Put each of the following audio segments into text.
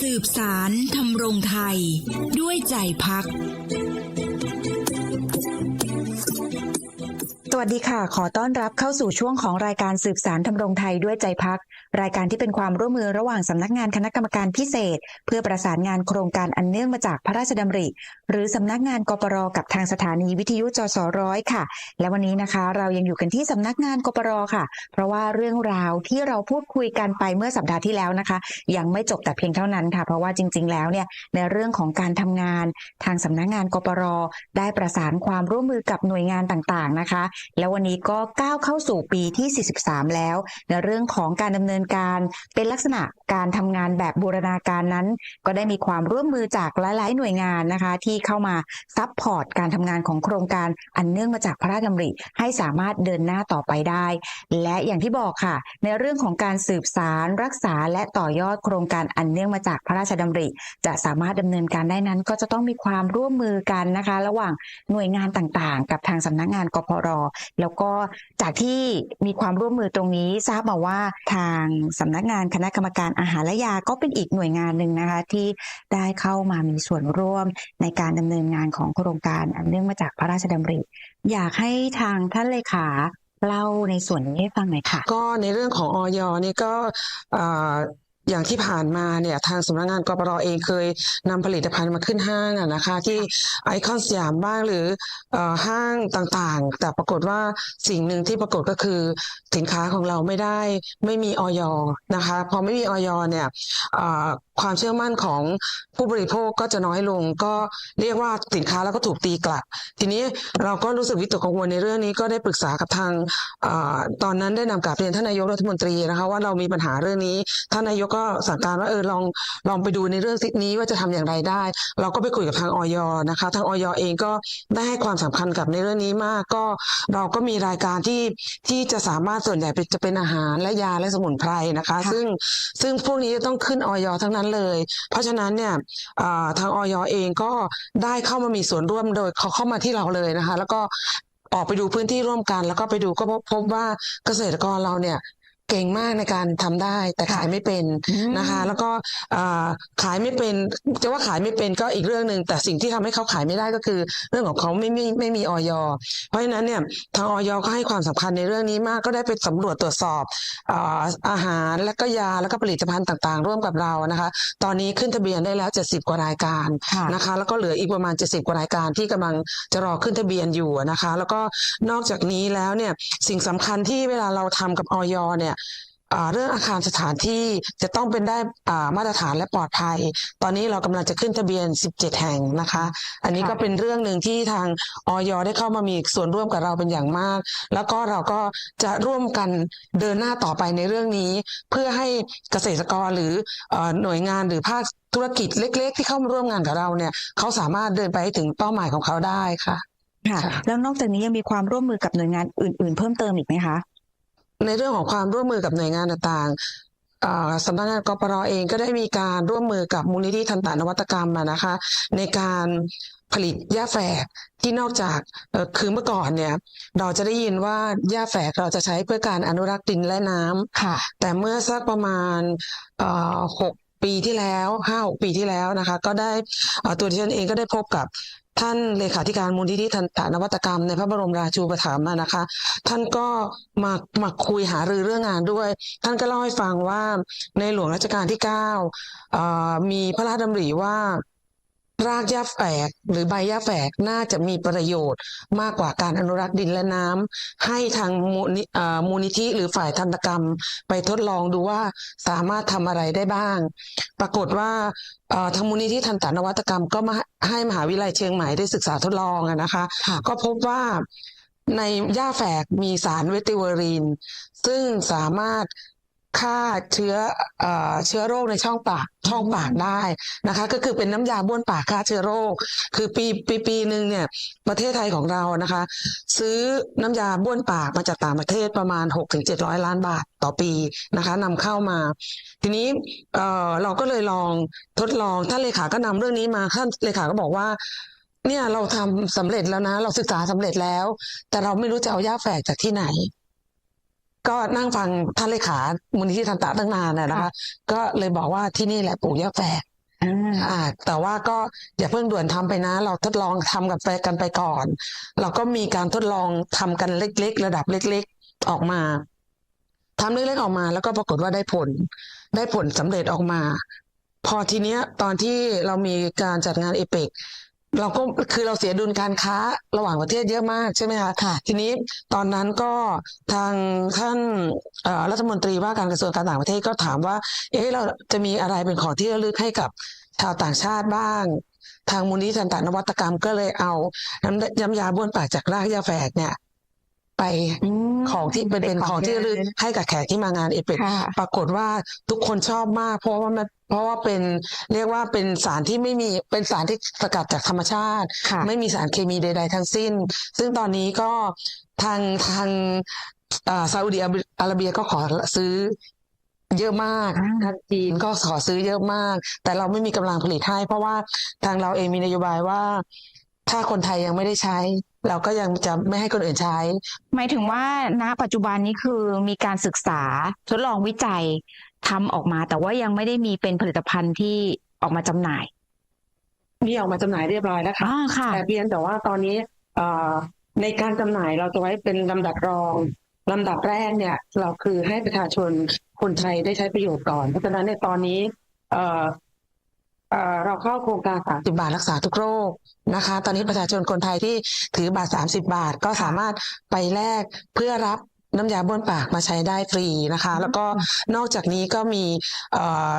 สืบสารทำรงไทย ด้วยใจพัก สวัสดีค่ะ ขอต้อนรับเข้าสู่ช่วงของรายการสืบสารทำรงไทยด้วยใจพัก รายการที่เป็นความร่วมมือระหว่างสำนักงานคณะกรรมการพิเศษ เพื่อประสานงานโครงการอันเนื่องมาจากพระราชดำริ หรือสำนักงานกปรกับทางสถานีวิทยุจสร้อยค่ะ และวันนี้นะคะ เรายังอยู่กันที่สำนักงานกปรค่ะ เพราะว่าเรื่องราวที่เราพูดคุยกันไปเมื่อสัปดาห์ที่แล้วนะคะ ยังไม่จบแต่เพียงเท่านั้นค่ะ เพราะว่าจริง ๆ แล้วเนี่ยในเรื่องของการทำงาน ทางสำนักงานกปรได้ประสานความร่วมมือกับหน่วยงานต่างๆนะคะ แล้ววันนี้ก็ก้าวเข้าสู่ปีที่ 43 แล้ว ในเรื่องของการดำเนินการ เป็นลักษณะการทำงานแบบบูรณาการนั้น ก็ได้มีความร่วมมือจากหลาย ๆ หน่วยงานนะคะ ที่เข้ามาซัพพอร์ตการทำงานของโครงการอันเนื่องมาจากพระราชดำริ ให้สามารถเดินหน้าต่อไปได้ และอย่างที่บอกค่ะ ในเรื่องของการสืบสารรักษาและต่อยอดโครงการอันเนื่องมาจากพระราชดำริ จะสามารถดำเนินการได้นั้น ก็จะต้องมีความร่วมมือกันนะคะ ระหว่างหน่วยงานต่าง ๆ กับทางสำนักงานกพรแล้วก็จากที่มีความร่วมมือตรงนี้ทราบมาว่าทางสำนักงานคณะกรรมการอาหารและยาก็เป็นอีกหน่วยงานหนึ่งนะคะ ที่ได้เข้ามามีส่วนร่วมในการดำเนินงานของโครงการอันเนื่องมาจากพระราชดำริ อยากให้ทางท่านเลขาเล่าในส่วนนี้ให้ฟังหน่อยค่ะ ก็ในเรื่องของออยนี่ก็ อย่างที่ผ่านมาเนี่ยทางสำนักงานกปรเองเคยนำผลิตภัณฑ์มาขึ้นห้างอะนะคะ ที่ไอคอนสยามบ้างหรืออห้างต่างๆ แต่ปรากฏว่าสิ่งหนึ่งที่ปรากฏก็คือสินค้าของเราไม่ได้ไม่มีออยนะคะพอไม่มีออยเนี่ยความเชื่อมั่นของผู้บริโภคก็จะน้อยลง ก็เรียกว่าสินค้าแล้วก็ถูกตีกลับ ทีนี้เราก็รู้สึกวิตกกังวลในเรื่องนี้ก็ได้ปรึกษากับทางเอ่อตอนนั้นได้นำกลับเรียนท่านนายกรัฐมนตรีนะคะว่าเรามีปัญหาเรื่องนี้ท่านนายกก็สั่งการว่าเออลองลองไปดูในเรื่องนี้ว่าจะทำอย่างไรได้ เราก็ไปคุยกับทางออยนะคะทางออยเองก็ได้ให้ความสำคัญกับในเรื่องนี้มากก็เราก็มีรายการที่ที่จะสามารถส่วนใหญ่เป็นจะเป็นอาหารและยาและสมุนไพรนะคะค่ะซึ่งซึ่งพวกนี้จะต้องขึ้นออยทั้งนั้นเลย เพราะฉะนั้นเนี่ยทางออยเองก็ได้เข้ามามีส่วนร่วมโดยเขาเข้ามาที่เราเลยนะคะ แล้วก็ออกไปดูพื้นที่ร่วมกัน แล้วก็ไปดูก็พบว่าเกษตรกรเราเนี่ย เก่งมากในการทำได้แต่ขายไม่เป็นนะคะ แล้วก็อ่าขายไม่เป็นจะว่าขายไม่เป็นก็อีกเรื่องหนึ่งแต่สิ่งที่ทำให้เขาขายไม่ได้ก็คือ เรื่องของเขาไม่ไม่ไม่มีออยเพราะฉะนั้นเนี่ยทางออยก็ให้ความสำคัญในเรื่องนี้มากก็ได้ไปสำรวจตรวจสอบอ่าอาหารและก็ยาแล้วก็ผลิตภัณฑ์ต่างๆ ร่วมกับเรานะคะ ตอนนี้ขึ้นทะเบียนได้แล้ว 70 กว่ารายการค่ะนะคะ แล้วก็เหลืออีกประมาณ 70 กว่ารายการที่กำลังจะรอขึ้นทะเบียนอยู่นะคะ แล้วก็นอกจากนี้แล้วเนี่ยสิ่งสำคัญที่เวลาเราทำกับออยเนี่ยอ่าเรื่องอาคารสถานที่จะต้องเป็นได้อ่ามาตรฐานและปลอดภัย ตอนนี้เรากำลังจะขึ้นทะเบียน 17 แห่งนะคะ อันนี้ค่ะก็เป็นเรื่องหนึ่งที่ทางออยได้เข้ามามีส่วนร่วมกับเราเป็นอย่างมาก แล้วก็เราก็จะร่วมกันเดินหน้าต่อไปในเรื่องนี้ เพื่อให้เกษตรกรหรือเอ่อหน่วยงานหรือภาคธุรกิจเล็ก ๆ ที่เข้ามาร่วมงานกับเราเนี่ยเขาสามารถเดินไปให้ถึงเป้าหมายของเขาได้ค่ะค่ะค่ะแล้วนอกจากนี้ยังมีความร่วมมือกับหน่วยงานอื่น ๆ เพิ่มเติมอีกไหมคะ ในเรื่องของความร่วมมือกับหน่วยงานต่างๆอ่าสำนักงานกปรเองก็ได้มีการร่วมมือกับมูลนิธิทันตนวัตกรรมอะนะคะ ในการผลิตหญ้าแฝกที่นอกจากเอ่อคือเมื่อก่อนเนี่ยเราจะได้ยินว่าหญ้าแฝกเราจะใช้เพื่อการอนุรักษ์ดินและน้ำค่ะ แต่เมื่อสักประมาณเอ่อหกปีที่แล้วห้าหกปีที่แล้วนะคะ ก็ได้เอ่อตัวดิฉันเองก็ได้พบกับ ท่านเลขาธิการมูลนิธิทันตนวัตกรรมในพระบรมราชูปถัมภ์นะคะ ท่านก็มามาคุยหารือเรื่องงานด้วย ท่านก็เล่าให้ฟังว่าในหลวงรัชกาลที่เก้ามีพระราชดำริว่า รากหญ้าแฝกหรือใบหญ้าแฝกน่าจะมีประโยชน์มากกว่าการอนุรักษ์ดินและน้ำให้ทางมูลนิเอ่อมูลนิธิหรือฝ่ายทันตกรรม ไปทดลองดูว่าสามารถทำอะไรได้บ้าง ปรากฏว่าเอ่อทางมูลนิธิทันตนวัตกรรมก็มาให้มหาวิทยาลัยเชียงใหม่ได้ศึกษาทดลองอะนะคะค่ะก็พบว่าในหญ้าแฝกมีสารเวติเวอรีน ซึ่งสามารถ ฆ่าเชื้อเอ่อเชื้อโรคในช่องปากช่องปากได้นะคะ ก็คือเป็นน้ำยาบ้วนปากฆ่าเชื้อโรค คือปีปีปีหนึ่งเนี่ยประเทศไทยของเรานะคะ ซื้อน้ำยาบ้วนปากมาจากต่างประเทศประมาณ6กถึงเจ็ดร้อยล้านบาทต่อปีนะคะนำเข้ามา ทีนี้เเราก็เลยลองทดลองท่านเลขาก็นำเรื่องนี้มาท่านเลขาก็บอกว่าเนี่ยเราทำสำเร็จแล้วนะ เราศึกษาสำเร็จแล้ว แต่เราไม่รู้จะเอาหญ้าแฝกจากที่ไหน ก็นั่งฟังท่านเลขามูลนิธิทันตะตั้งนานนะนะคะค่ะก็เลยบอกว่าที่นี่แหละปลูกหญ้าแฝกอ่าอ่าแต่ว่าก็อย่าเพิ่งด่วนทำไปนะ เราทดลองทำกับไปกันไปก่อน เราก็มีการทดลองทำกันเล็ก ๆ ระดับเล็ก ๆออกมาทำเล็กๆออกมา แล้วก็ปรากฏว่าได้ผล ได้ผลสำเร็จออกมา พอทีเนี้ยตอนที่เรามีการจัดงานเอเปก เราก็คือเราเสียดุลการค้าระหว่างประเทศเยอะมากใช่ไหมคะค่ะทีนี้ตอนนั้นก็ทางท่านเอ่อรัฐมนตรีว่าการกระทรวงการต่างประเทศก็ถามว่า เอ๊ะเราจะมีอะไรเป็นของที่ระลึกให้กับชาวต่างชาติบ้าง ทางมูลนิธิทันตนวัตกรรมก็เลยเอาน้ำน้ำยาบ้วนปากจากรากยาแฝกเนี่ย ไปอืม ของที่เป็นเป็นของที่ระลึกให้กับแขกที่มางานเอเปกค่ะปรากฏว่าทุกคนชอบมาก เพราะว่ามันเพราะว่าเป็นเรียกว่าเป็นสารที่ไม่มีเป็นสารที่สกัดจากธรรมชาติค่ะไม่มีสารเคมีใด ๆ ทั้งสิ้น ซึ่งตอนนี้ก็ทางทางอ่าซาอุดิอาระเบียก็ขอซื้อเยอะมากอ่าทางจีนก็ขอซื้อเยอะมาก แต่เราไม่มีกำลังผลิตให้เพราะว่าทางเราเองมีนโยบายว่า ถ้าคนไทยยังไม่ได้ใช้ เราก็ยังจะไม่ให้คนอื่นใช้ หมายถึงว่าณปัจจุบันนี้คือมีการศึกษาทดลองวิจัยทำออกมา แต่ว่ายังไม่ได้มีเป็นผลิตภัณฑ์ที่ออกมาจำหน่าย มีออกมาจำหน่ายเรียบร้อยแล้วค่ะอ่าค่ะแต่เพียงแต่ว่าตอนนี้เอ่อในการจำหน่ายเราจะไว้เป็นลำดับรองลำดับแรกเนี่ย เราคือให้ประชาชนคนไทยได้ใช้ประโยชน์ก่อน เพราะฉะนั้นในตอนนี้ เอ่อเอ่อเราเข้าโครงการสามสิบาทรักษาทุกโรคนะคะ ตอนนี้ประชาชนคนไทยที่ถือบัตรสามสิบาทก็สามารถไปแลกเพื่อรับน้ำยาบ้วนปากมาใช้ได้ฟรีนะคะ แล้วก็นอกจากนี้ก็มีเอ่อ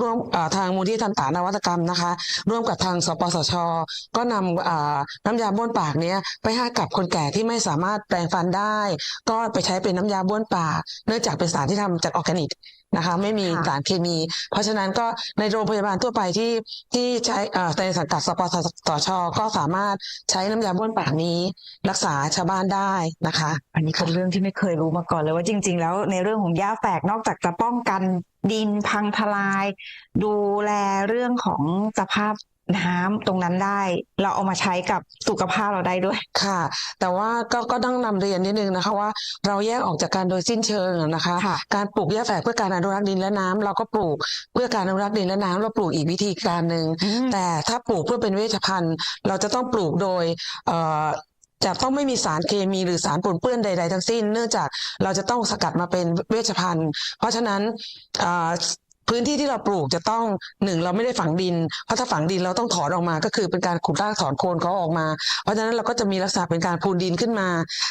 ร่วมเอ่อทางมูลที่ทันตานวัตกรรมนะคะ ร่วมกับทางสปสช ก็นำอ่าน้ำยาบ้วนปากเนี้ยไปให้กับคนแก่ที่ไม่สามารถแปรงฟันได้ ก็ไปใช้เป็นน้ำยาบ้วนปาก เนื่องจากเป็นสารที่ทำจากออร์แกนิก นะคะ ไม่มีค่ะสารเคมี เพราะฉะนั้นก็ในโรงพยาบาลทั่วไปที่ที่ใช้เอ่อในสังกัดสปสชก็สามารถใช้น้ำยาบ้วนปากนี้ รักษาชาวบ้านได้นะคะ อันนี้เป็นเรื่องที่ไม่เคยรู้มาก่อนเลยว่าจริง ๆ แล้วในเรื่องของหญ้าแฝกนอกจากจะป้องกันดินพังทลาย ดูแลเรื่องของสภาพ น้ำตรงนั้นได้ เราเอามาใช้กับสุขภาพเราได้ด้วยค่ะ แต่ว่าก็ก็ต้องนำเรียนนิดนึงนะคะว่าเราแยกออกจากกันโดยสิ้นเชิงนะคะค่ะการปลูกหญ้าแฝกเพื่อการอนุรักษ์ดินและน้ำเราก็ปลูกเพื่อการอนุรักษ์ดินและน้ำเราปลูกอีกวิธีการหนึ่งแต่ถ้าปลูกเพื่อเป็นเวชภัณฑ์ เราจะต้องปลูกโดยเอ่อจะต้องไม่มีสารเคมีหรือสารปนเปื้อนใด ๆ ทั้งสิ้น เนื่องจากเราจะต้องสกัดมาเป็นเวชภัณฑ์ เพราะฉะนั้นเอ่อ พื้นที่ที่เราปลูกจะต้องหนึ่งเราไม่ได้ฝังดิน เพราะถ้าฝังดินเราต้องถอนออกมา ก็คือเป็นการขุดรากถอนโคนเขาออกมา เพราะฉะนั้นเราก็จะมีลักษณะเป็นการพูนดินขึ้นมา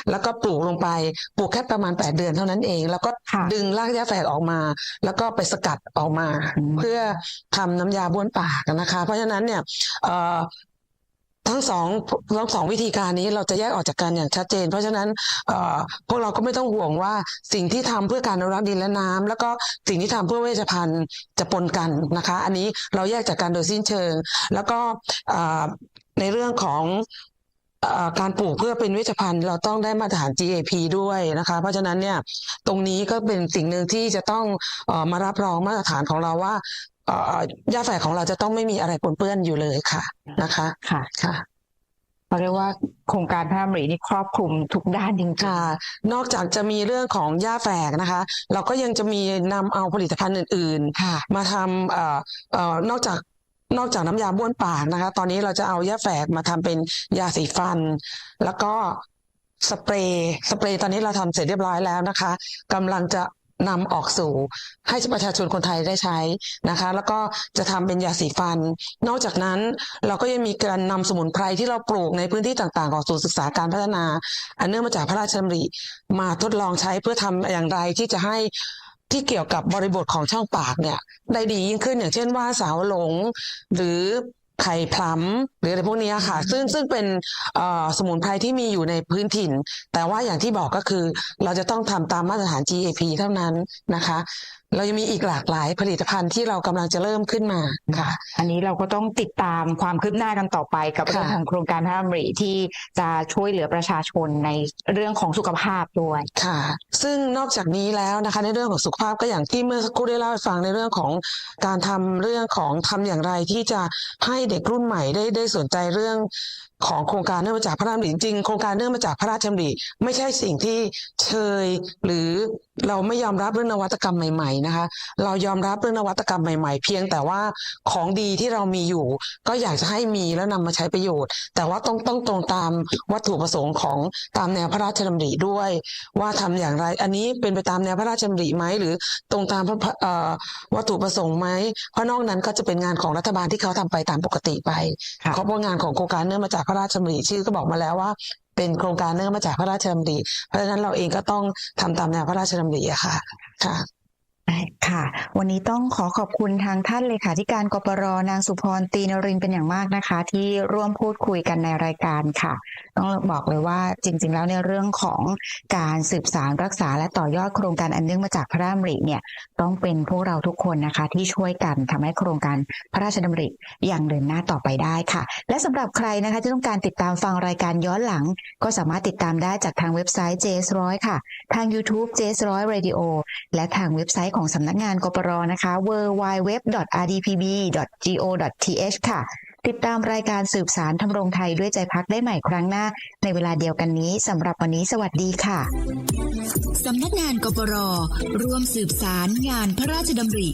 แล้วก็ปลูกลงไปปลูกแค่ประมาณ 8 เดือนเท่านั้นเอง แล้วก็ค่ะดึงรากหญ้าแฝกออกมา แล้วก็ไปสกัดออกมาอืมเพื่อทำน้ำยาบ้วนปากนะคะ เพราะฉะนั้นเนี่ยเอ่อ ทั้งสองทั้งสองวิธีการนี้เราจะแยกออกจากกันอย่างชัดเจน เพราะฉะนั้นเอ่อพวกเราก็ไม่ต้องห่วงว่าสิ่งที่ทำเพื่อการอนุรักษ์ดินและน้ำแล้วก็สิ่งที่ทำเพื่อเวชภัณฑ์จะปนกันนะคะ อันนี้เราแยกจากกันโดยสิ้นเชิง แล้วก็เอ่อในเรื่องของเอ่อการปลูกเพื่อเป็นเวชภัณฑ์เราต้องได้มาตรฐาน GAP ด้วยนะคะ เพราะฉะนั้นเนี่ยตรงนี้ก็เป็นสิ่งหนึ่งที่จะต้องเอ่อมารับรองมาตรฐานของเราว่าเอ่อยาแฝกของเราจะต้องไม่มีอะไรปนเปื้อนอยู่เลยค่ะนะคะ ค่ะค่ะ เราเรียกว่าโครงการพระดำรินี่ครอบคลุมทุกด้านจริงๆค่ะ นอกจากจะมีเรื่องของหญ้าแฝกนะคะ เราก็ยังจะมีนำเอาผลิตภัณฑ์อื่นๆ ค่ะ มาทำเอ่อเอ่อนอกจากนอกจากน้ำยาบ้วนปากนะคะ ตอนนี้เราจะเอายาแฝกมาทำเป็นยาสีฟัน แล้วก็สเปรย์สเปรย์ตอนนี้เราทำเสร็จเรียบร้อยแล้วนะคะกำลังจะ นำออกสู่ให้ประชาชนคนไทยได้ใช้นะคะ แล้วก็จะทำเป็นยาสีฟัน นอกจากนั้นเราก็ยังมีการนำสมุนไพรที่เราปลูกในพื้นที่ต่างๆ ของศูนย์ศึกษาการพัฒนา อันเนื่องมาจากพระราชดำริมาทดลองใช้เพื่อทำอย่างไรที่จะให้ที่เกี่ยวกับบริบทของช่องปากเนี่ยได้ดียิ่งขึ้นอย่างเช่นว่าสาวหลง หรือ ไข่พลัมหรืออะไรพวกเนี้ยค่ะ ซึ่งซึ่งเป็นเอ่อสมุนไพรที่มีอยู่ในพื้นถิ่น แต่ว่าอย่างที่บอกก็คือ เราจะต้องทำตามมาตรฐาน GAP เท่านั้นนะคะ เรายังมีอีกหลากหลายผลิตภัณฑ์ที่เรากำลังจะเริ่มขึ้นมาค่ะ อันนี้เราก็ต้องติดตามความคืบหน้ากันต่อไปกับค่ะเรื่องของโครงการพระดำริที่จะช่วยเหลือประชาชนในเรื่องของสุขภาพด้วยค่ะ ซึ่งนอกจากนี้แล้วนะคะในเรื่องของสุขภาพก็อย่างที่เมื่อสักครู่ได้เล่าให้ฟังในเรื่องของการทำเรื่องของทำอย่างไรที่จะให้เด็กรุ่นใหม่ได้ได้สนใจเรื่อง ของโครงการเนื่องมาจากพระราชดำริจริงๆโครงการเนื่องมาจากพระราชดำริไม่ใช่สิ่งที่เชยหรือเราไม่ยอมรับเรื่องนวัตกรรมใหม่ๆนะคะ เรายอมรับเรื่องนวัตกรรมใหม่ๆ เพียงแต่ว่าของดีที่เรามีอยู่ ก็อยากจะให้มีแล้วนำมาใช้ประโยชน์ แต่ว่าต้องต้องตรงตามวัตถุประสงค์ของตามแนวพระราชดำริด้วย ว่าทำอย่างไร อันนี้เป็นไปตามแนวพระราชดำริไหมหรือตรงตามพระพระเอ่อวัตถุประสงค์ไหมเพราะนอกนั้นก็จะเป็นงานของรัฐบาลที่เขาทำไปตามปกติไปค่ะเพราะว่างานของโครงการเนื่องมาจากพระราชดำริชื่อก็บอกมาแล้วว่าเป็นโครงการเนื่องมาจากพระราชดำริเพราะฉะนั้นเราเองก็ต้องทำตามแนวพระราชดำริอะค่ะค่ะค่ะ วันนี้ต้องขอขอบคุณทางท่านเลขาธิการกปรนางสุพรตีนรินเป็นอย่างมากนะคะ ที่ร่วมพูดคุยกันในรายการค่ะ ต้องบอกเลยว่าจริง ๆ แล้วในเรื่องของการสืบสารรักษาและต่อยอดโครงการอันเนื่องมาจากพระราชดำริเนี่ยต้องเป็นพวกเราทุกคนนะคะ ที่ช่วยกันทำให้โครงการพระราชดำริอย่างเดินหน้าต่อไปได้ค่ะ และสำหรับใครนะคะที่ต้องการติดตามฟังรายการย้อนหลัง ก็สามารถติดตามได้จากทางเว็บไซต์ JS100 ค่ะ ทาง YouTube JS100 Radio และทางเว็บไซต์ของสำนักงานกปรนะคะ www.rdpb.go.th ค่ะ ติดตามรายการสืบสารทำรงไทยด้วยใจพักได้ใหม่ครั้งหน้า ในเวลาเดียวกันนี้สำหรับวันนี้สวัสดีค่ะสำนักงานกปรร่วมสืบสารงานพระราชดำริ